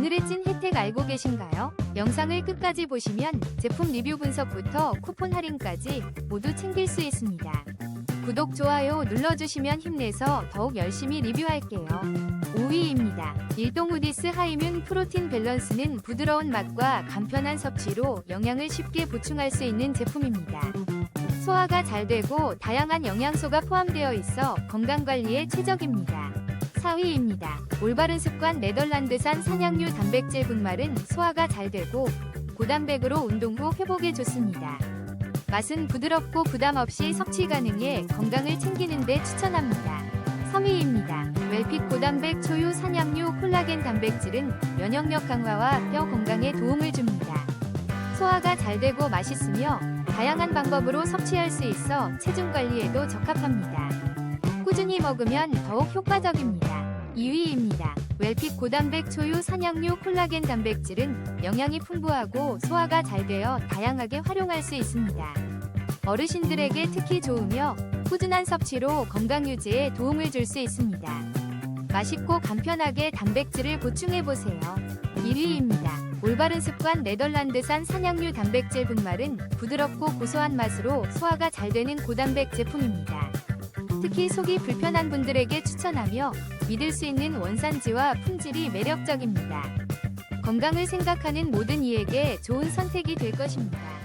오늘의 찐 혜택 알고 계신가요? 영상을 끝까지 보시면 제품 리뷰 분석부터 쿠폰 할인까지 모두 챙길 수 있습니다. 구독, 좋아요 눌러주시면 힘내서 더욱 열심히 리뷰할게요. 5위입니다. 일동우디스 하이뮨 프로틴 밸런스는 부드러운 맛과 간편한 섭취로 영양을 쉽게 보충할 수 있는 제품입니다. 소화가 잘 되고 다양한 영양소가 포함되어 있어 건강관리에 최적입니다. 4위입니다. 올바른 습관 네덜란드산 산양류 단백질 분말은 소화가 잘 되고 고단백으로 운동 후 회복에 좋습니다. 맛은 부드럽고 부담 없이 섭취 가능해 건강을 챙기는 데 추천합니다. 3위입니다. 웰핏 고단백 초유 산양류 콜라겐 단백질은 면역력 강화와 뼈 건강에 도움을 줍니다. 소화가 잘 되고 맛있으며 다양한 방법으로 섭취할 수 있어 체중 관리에도 적합합니다. 꾸준히 먹으면 더욱 효과적입니다. 2위입니다. 웰핏 고단백 초유 산양류 콜라겐 단백질은 영양이 풍부하고 소화가 잘 되어 다양하게 활용할 수 있습니다. 어르신들에게 특히 좋으며 꾸준한 섭취로 건강 유지에 도움을 줄 수 있습니다. 맛있고 간편하게 단백질을 보충해 보세요. 1위입니다. 올바른 습관 네덜란드산 산양류 단백질 분말은 부드럽고 고소한 맛으로 소화가 잘 되는 고단백 제품입니다. 특히 속이 불편한 분들에게 추천하며 믿을 수 있는 원산지와 품질이 매력적입니다. 건강을 생각하는 모든 이에게 좋은 선택이 될 것입니다.